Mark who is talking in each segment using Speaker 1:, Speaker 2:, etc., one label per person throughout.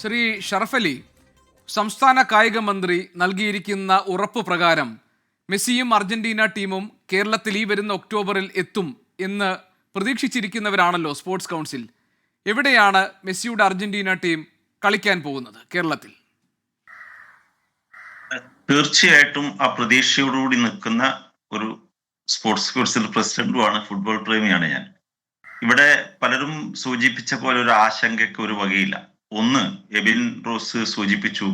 Speaker 1: ശ്രീ ഷറഫലി സംസ്ഥാന കായിക മന്ത്രി നൽകിയിരിക്കുന്ന ഉറപ്പ് പ്രകാരം മെസ്സിയും അർജന്റീന ടീമും കേരളത്തിൽ ഈ വരുന്ന ഒക്ടോബറിൽ എത്തും എന്ന് പ്രതീക്ഷിച്ചിരിക്കുന്നവരാണല്ലോ സ്പോർട്സ് കൗൺസിൽ. എവിടെയാണ് മെസ്സിയുടെ അർജന്റീന ടീം കളിക്കാൻ പോകുന്നത് കേരളത്തിൽ?
Speaker 2: തീർച്ചയായിട്ടും ആ പ്രതീക്ഷയോടുകൂടി നിൽക്കുന്ന ഒരു സ്പോർട്സ് കൗൺസിൽ പ്രസിഡന്റുമാണ് ഫുട്ബോൾ പ്രേമിയാണ് ഞാൻ. ഇവിടെ പലരും സൂചിപ്പിച്ച പോലെ ഒരു ആശങ്കയ്ക്ക് ഒരു വകയില്ല. ഒന്ന് എബിൻ റോസ് സൂചിപ്പിച്ചു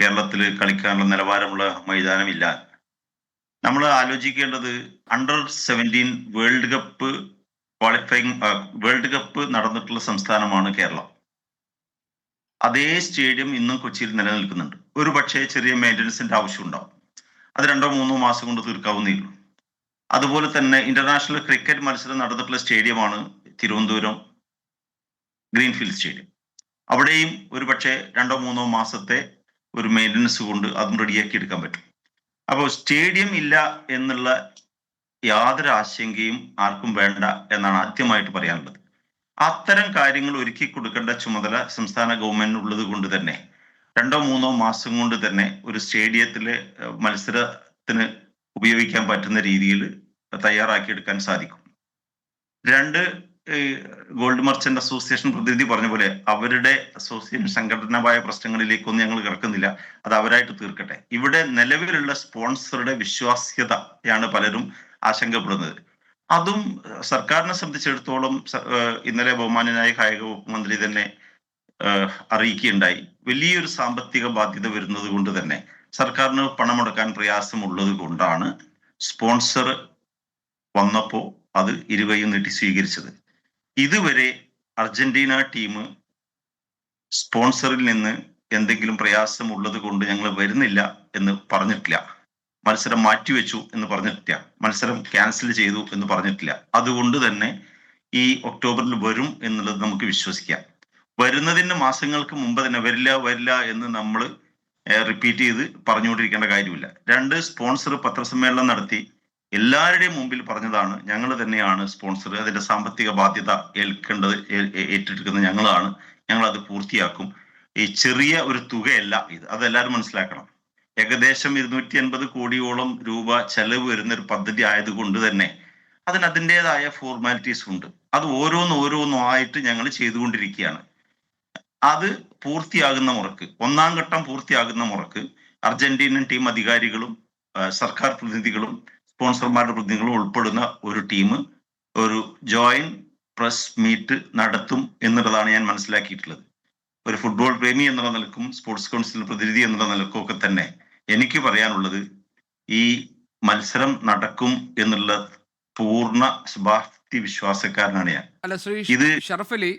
Speaker 2: കേരളത്തിൽ കളിക്കാനുള്ള നിലവാരമുള്ള മൈതാനമില്ല. നമ്മൾ ആലോചിക്കേണ്ടത് under seventeen world cup qualifying world cup നടന്നിട്ടുള്ള സംസ്ഥാനമാണ് കേരളം. അതേ സ്റ്റേഡിയം ഇന്നും കൊച്ചിയിൽ നിലനിൽക്കുന്നുണ്ട്. ഒരു പക്ഷേ ചെറിയ മെയിന്റനൻസിന്റെ ആവശ്യം ഉണ്ടാവും അത് രണ്ടോ മൂന്നോ മാസം കൊണ്ട് തീർക്കാവുന്നേ ഉള്ളൂ. അതുപോലെ തന്നെ ഇന്റർനാഷണൽ ക്രിക്കറ്റ് മത്സരം നടന്നിട്ടുള്ള സ്റ്റേഡിയമാണ് തിരുവനന്തപുരം ഗ്രീൻഫീൽഡ് സ്റ്റേഡിയം അവിടെയും ഒരു പക്ഷേ രണ്ടോ മൂന്നോ മാസത്തെ ഒരു മെയിന്റനൻസ് കൊണ്ട് അതും റെഡിയാക്കി എടുക്കാൻ പറ്റും. അപ്പോൾ സ്റ്റേഡിയം ഇല്ല എന്നുള്ള യാതൊരു ആശങ്കയും ആർക്കും വേണ്ട എന്നാണ് ആദ്യമായിട്ട് പറയാനുള്ളത്. അത്തരം കാര്യങ്ങൾ ഒരുക്കി കൊടുക്കേണ്ട ചുമതല സംസ്ഥാന ഗവൺമെന്റ് ഉള്ളത് കൊണ്ട് തന്നെ രണ്ടോ മൂന്നോ മാസം കൊണ്ട് തന്നെ ഒരു സ്റ്റേഡിയത്തിലെ മത്സരത്തിന് ഉപയോഗിക്കാൻ പറ്റുന്ന രീതിയിൽ തയ്യാറാക്കിയെടുക്കാൻ സാധിക്കും. രണ്ട് ഗോൾഡ് മർച്ചന്റ് അസോസിയേഷൻ പ്രതിനിധി പറഞ്ഞ പോലെ അവരുടെ അസോസിയേഷൻ സംഘടനമായ പ്രശ്നങ്ങളിലേക്കൊന്നും ഞങ്ങൾ കിടക്കുന്നില്ല. അത് അവരായിട്ട് തീർക്കട്ടെ. ഇവിടെ നിലവിലുള്ള സ്പോൺസറുടെ വിശ്വാസ്യതയാണ് പലരും ആശങ്കപ്പെടുന്നത്. അതും സർക്കാരിനെ സംബന്ധിച്ചിടത്തോളം ഇന്നലെ ബഹുമാനനായ കായിക വകുപ്പ് മന്ത്രി തന്നെ അറിയിക്കുകയുണ്ടായി. വലിയൊരു സാമ്പത്തിക ബാധ്യത വരുന്നത് കൊണ്ട് തന്നെ സർക്കാരിന് പണം മുടക്കാൻ പ്രയാസമുള്ളത് കൊണ്ടാണ് സ്പോൺസർ വന്നപ്പോൾ അത് ഇരുകയും നീട്ടി സ്വീകരിച്ചത്. ഇതുവരെ അർജന്റീന ടീം സ്പോൺസറിൽ നിന്ന് എന്തെങ്കിലും പ്രയാസം ഉള്ളത് കൊണ്ട് ഞങ്ങൾ വരുന്നില്ല എന്ന് പറഞ്ഞിട്ടില്ല. മത്സരം മാറ്റിവെച്ചു എന്ന് പറഞ്ഞിട്ടില്ല. മത്സരം ക്യാൻസൽ ചെയ്തു എന്ന് പറഞ്ഞിട്ടില്ല. അതുകൊണ്ട് തന്നെ ഈ ഒക്ടോബറിൽ വരും എന്നുള്ളത് നമുക്ക് വിശ്വസിക്കാം. വരുന്നതിന് മാസങ്ങൾക്ക് മുമ്പ് തന്നെ വരില്ല വരില്ല എന്ന് നമ്മൾ റിപ്പീറ്റ് ചെയ്ത് പറഞ്ഞുകൊണ്ടിരിക്കേണ്ട കാര്യമില്ല. രണ്ട് സ്പോൺസർ പത്രസമ്മേളനം നടത്തി. എല്ലാവരുടെയും മുമ്പിൽ പറഞ്ഞതാണ് ഞങ്ങൾ തന്നെയാണ് സ്പോൺസർ അതിന്റെ സാമ്പത്തിക ബാധ്യത ഏൽക്കേണ്ടത് ഏറ്റെടുക്കുന്നത് ഞങ്ങളാണ്. ഞങ്ങൾ അത് പൂർത്തിയാക്കും. ഈ ചെറിയ ഒരു തുകയല്ല ഇത്. അതെല്ലാവരും മനസ്സിലാക്കണം. ഏകദേശം ഇരുന്നൂറ്റി അൻപത് കോടിയോളം രൂപ ചെലവ് വരുന്ന ഒരു പദ്ധതി ആയതുകൊണ്ട് തന്നെ അതിന് അതിന്റെതായ ഫോർമാലിറ്റീസ് ഉണ്ട്. അത് ഓരോന്ന് ഓരോന്നും ആയിട്ട് ഞങ്ങൾ ചെയ്തുകൊണ്ടിരിക്കുകയാണ്. അത് പൂർത്തിയാകുന്ന മുറക്ക് ഒന്നാം ഘട്ടം പൂർത്തിയാകുന്ന മുറക്ക് അർജന്റീനൻ ടീം അധികാരികളും സർക്കാർ പ്രതിനിധികളും സ്പോൺസർമാരുടെ പ്രതിനിധികളും ഉൾപ്പെടുന്ന ഒരു ടീം ഒരു ജോയിന്റ് പ്രസ് മീറ്റ് നടത്തും എന്നുള്ളതാണ് ഞാൻ മനസ്സിലാക്കിയിട്ടുള്ളത്. ഒരു ഫുട്ബോൾ പ്രേമി എന്നുള്ള നിലക്കും സ്പോർട്സ് കൗൺസിൽ പ്രതിനിധി എന്നുള്ള നിലക്കും ഒക്കെ തന്നെ എനിക്ക് പറയാനുള്ളത് ഈ മത്സരം നടക്കും എന്നുള്ള പൂർണ ശുഭാപ്തി വിശ്വാസക്കാരനാണ് ഞാൻ.
Speaker 1: അല്ല ശ്രീ
Speaker 2: ഇത്
Speaker 1: ഷറഫലി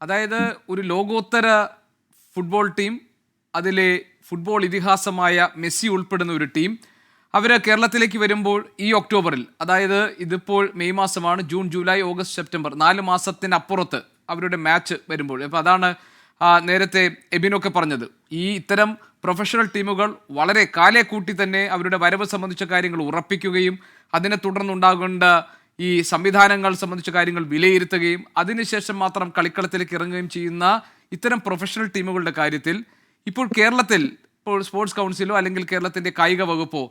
Speaker 1: അതായത് ഒരു ലോകോത്തര ഫുട്ബോൾ ടീം അതിലെ ഫുട്ബോൾ ഇതിഹാസമായ മെസ്സി ഉൾപ്പെടുന്ന ഒരു ടീം അവർ കേരളത്തിലേക്ക് വരുമ്പോൾ ഈ ഒക്ടോബറിൽ അതായത് ഇതിപ്പോൾ മെയ് മാസമാണ് ജൂൺ ജൂലൈ ഓഗസ്റ്റ് സെപ്റ്റംബർ നാല് മാസത്തിനപ്പുറത്ത് അവരുടെ മാച്ച് വരുമ്പോൾ. അപ്പോൾ അതാണ് നേരത്തെ എബിനൊക്കെ പറഞ്ഞത്. ഈ ഇത്തരം പ്രൊഫഷണൽ ടീമുകൾ വളരെ കാലെ കൂട്ടി തന്നെ അവരുടെ വരവ് സംബന്ധിച്ച കാര്യങ്ങൾ ഉറപ്പിക്കുകയും അതിനെ തുടർന്നുണ്ടാകേണ്ട ഈ സംവിധാനങ്ങൾ സംബന്ധിച്ച കാര്യങ്ങൾ വിലയിരുത്തുകയും അതിനുശേഷം മാത്രം കളിക്കളത്തിലേക്ക് ഇറങ്ങുകയും ചെയ്യുന്ന ഇത്തരം പ്രൊഫഷണൽ ടീമുകളുടെ കാര്യത്തിൽ ഇപ്പോൾ കേരളത്തിൽ ഇപ്പോൾ സ്പോർട്സ് കൗൺസിലോ അല്ലെങ്കിൽ കേരളത്തിന്റെ കായിക വകുപ്പോ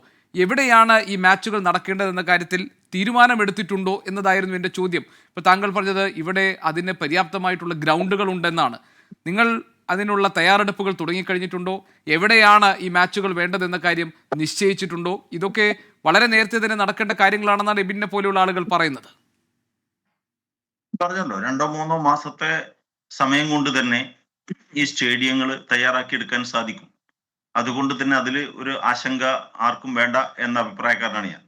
Speaker 1: എവിടെയാണ് ഈ മാച്ചുകൾ നടക്കേണ്ടതെന്ന കാര്യത്തിൽ തീരുമാനമെടുത്തിട്ടുണ്ടോ എന്നതായിരുന്നു എന്റെ ചോദ്യം. ഇപ്പോൾ താങ്കൾ പറഞ്ഞത് ഇവിടെ അതിന് പര്യാപ്തമായിട്ടുള്ള ഗ്രൗണ്ടുകൾ ഉണ്ടെന്നാണ് നിങ്ങൾ അതിനുള്ള തയ്യാറെടുപ്പുകൾ തുടങ്ങിക്കഴിഞ്ഞിട്ടുണ്ടോ? എവിടെയാണ് ഈ മാച്ചുകൾ വേണ്ടതെന്ന കാര്യം നിശ്ചയിച്ചിട്ടുണ്ടോ? ഇതൊക്കെ വളരെ നേരത്തെ തന്നെ നടക്കേണ്ട കാര്യങ്ങളാണെന്നാണ് എബിനെ പോലെയുള്ള ആളുകൾ പറയുന്നത്.
Speaker 2: പറഞ്ഞല്ലോ രണ്ടോ മൂന്നോ മാസത്തെ സമയം കൊണ്ട് തന്നെ ഈ സ്റ്റേഡിയങ്ങൾ തയ്യാറാക്കി എടുക്കാൻ സാധിക്കും. അതുകൊണ്ട് തന്നെ അതിൽ ഒരു ആശങ്ക ആർക്കും വേണ്ട എന്ന അഭിപ്രായക്കാരനാണ് ഞാൻ.